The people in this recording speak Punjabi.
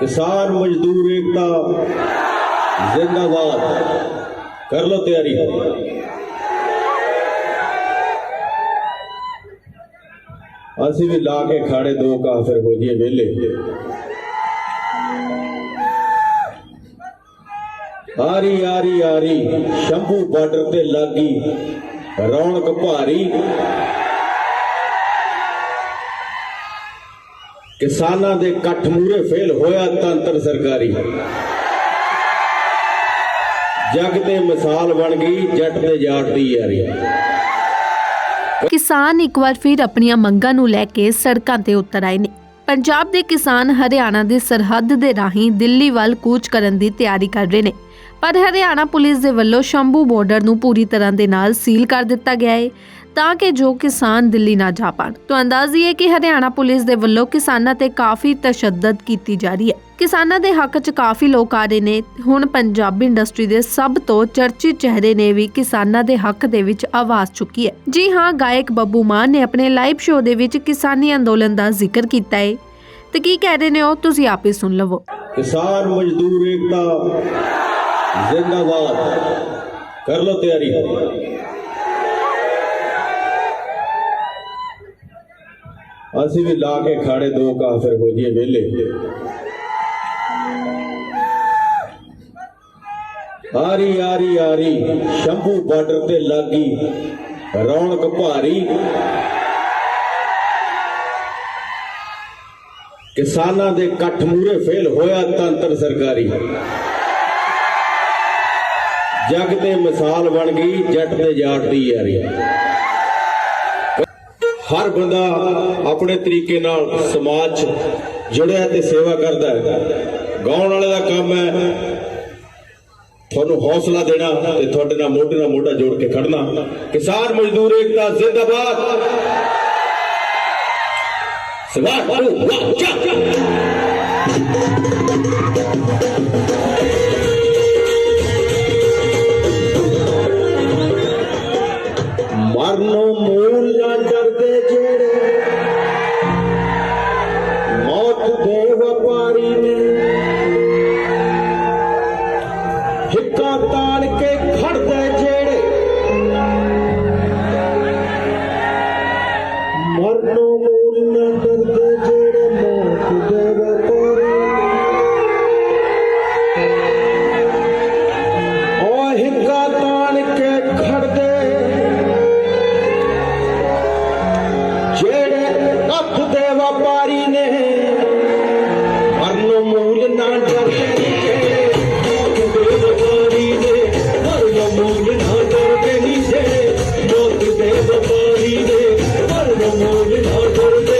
किसान मजदूर एकता जिंदाबाद कर लो तैयारी ਅਸੀਂ ਵੀ ਲਾ ਕੇ ਖਾੜੇ ਦੋ ਕਾ ਫਿਰ ਹੋ ਜੀਏ ਵਿਹਲੇ ਆਰੀ ਆਰੀ ਆਰੀ ਸ਼ੰਭੂ ਬਾਰਡਰ ਤੇ ਲੱਗੀ ਰੌਣਕ ਭਾਰੀ ਕਿਸਾਨਾਂ ਦੇ ਇਕੱਠ ਮੂਰੇ ਫੇਲ ਹੋਇਆ ਤੰਤਰ ਸਰਕਾਰੀ। ਜਗ ਤੇ ਮਿਸਾਲ ਬਣ ਗਈ, ਜੱਟ ਤੇ ਜਾਟ ਦੀ ਯਾਰੀ। ਕਿਸਾਨ ਇੱਕ ਵਾਰ ਫਿਰ ਆਪਣੀਆਂ ਮੰਗਾਂ ਨੂੰ ਲੈ ਕੇ ਸੜਕਾਂ ਤੇ ਉਤਰ ਆਏ ਨੇ। ਪੰਜਾਬ ਦੇ ਕਿਸਾਨ ਹਰਿਆਣਾ ਦੀ ਸਰਹੱਦ ਦੇ ਰਾਹੀਂ ਦਿੱਲੀ ਵੱਲ ਕੂਚ ਕਰਨ ਦੀ ਤਿਆਰੀ ਕਰ ਰਹੇ ਨੇ। ਪਰ ਹਰਿਆਣਾ ਪੁਲਿਸ ਦੇ ਵੱਲੋਂ ਸ਼ੰਭੂ ਬਾਰਡਰ ਨੂੰ ਪੂਰੀ ਤਰ੍ਹਾਂ ਦੇ ਨਾਲ ਸੀਲ ਕਰ ਦਿੱਤਾ ਗਿਆ ਹੈ ਤਾਂ ਕਿ ਜੋ ਕਿਸਾਨ ਦਿੱਲੀ ਨਾ ਜਾ ਪਾਣ। ਤੋਂ ਅੰਦਾਜ਼ੀ ਹੈ ਕਿ ਹਰਿਆਣਾ ਪੁਲਿਸ ਦੇ ਵੱਲੋਂ ਕਿਸਾਨਾਂ ਤੇ ਕਾਫੀ ਤਸ਼ੱਦਦ ਕੀਤੀ ਜਾ ਰਹੀ ਹੈ। ਕਿਸਾਨਾਂ ਦੇ ਹੱਕ 'ਚ ਕਾਫੀ ਲੋਕ ਆ ਰਹੇ ਨੇ। ਹੁਣ ਪੰਜਾਬੀ ਇੰਡਸਟਰੀ ਦੇ ਸਭ ਤੋਂ ਚਰਚਿਤ ਚਿਹਰੇ ਨੇ ਵੀ ਕਿਸਾਨਾਂ ਦੇ ਹੱਕ ਦੇ ਵਿੱਚ ਆਵਾਜ਼ ਚੁੱਕੀ ਹੈ। ਜੀ ਹਾਂ, ਗਾਇਕ ਬੱਬੂ ਮਾਨ ਨੇ ਆਪਣੇ ਲਾਈਵ ਸ਼ੋਅ ਦੇ ਵਿੱਚ ਕਿਸਾਨੀ ਅੰਦੋਲਨ ਦਾ ਜ਼ਿਕਰ ਕੀਤਾ ਹੈ ਤੇ ਕੀ ਕਹਿ ਰਹੇ ਨੇ ਉਹ, ਤੁਸੀਂ ਆਪੇ ਸੁਣ ਲਵੋ। ਕਿਸਾਨ ਮਜ਼ਦੂਰ ਏਕਤਾ, ਜ਼ਿੰਦਾਬਾਦ। ਕਰ ਲੋ ਤਿਆਰੀ। ਅਸੀਂ ਵੀ ਲਾ ਕੇ ਖਾੜੇ ਦੋ ਕਾ ਫਿਰ ਹੋ ਜੀਏ ਵਿਹਲੇ। ਆਰੀ ਆਰੀ ਆਰੀ, ਸ਼ੰਭੂ ਬਾਰਡਰ ਤੇ ਲੱਗੀ ਰੌਣਕ ਭਾਰੀ। ਕਿਸਾਨਾਂ ਦੇ ਕੱਠ ਮੂਰੇ ਫੇਲ ਹੋਇਆ ਤੰਤਰ ਸਰਕਾਰੀ। ਜਗ ਤੇ ਮਿਸਾਲ ਬਣ ਗਈ, ਜੱਟ ਤੇ ਜਾਟ ਦੀ ਯਾਰੀ। ਹਰ ਬੰਦਾ ਆਪਣੇ ਤਰੀਕੇ ਨਾਲ ਸਮਾਜ 'ਚ ਜੁੜਿਆ ਤੇ ਸੇਵਾ ਕਰਦਾ ਹੈ। ਗਾਉਣ ਵਾਲੇ ਦਾ ਕੰਮ ਹੈ, ਤੁਹਾਨੂੰ ਹੌਸਲਾ ਦੇਣਾ ਤੇ ਤੁਹਾਡੇ ਨਾਲ ਮੋਢੇ ਨਾਲ ਮੋਢਾ ਜੋੜ ਕੇ ਖੜਨਾ। ਕਿਸਾਨ ਮਜ਼ਦੂਰ ਏਕਤਾ ਜ਼ਿੰਦਾਬਾਦ। ਸਵਾਰ ਟੂ ਵਾਹ। ਟਿੱਕਾ ਤਾਲ ਕੇ ਖੜਦੇ ਜਿਹੜੇ ਮਰਨੋ ধর ধর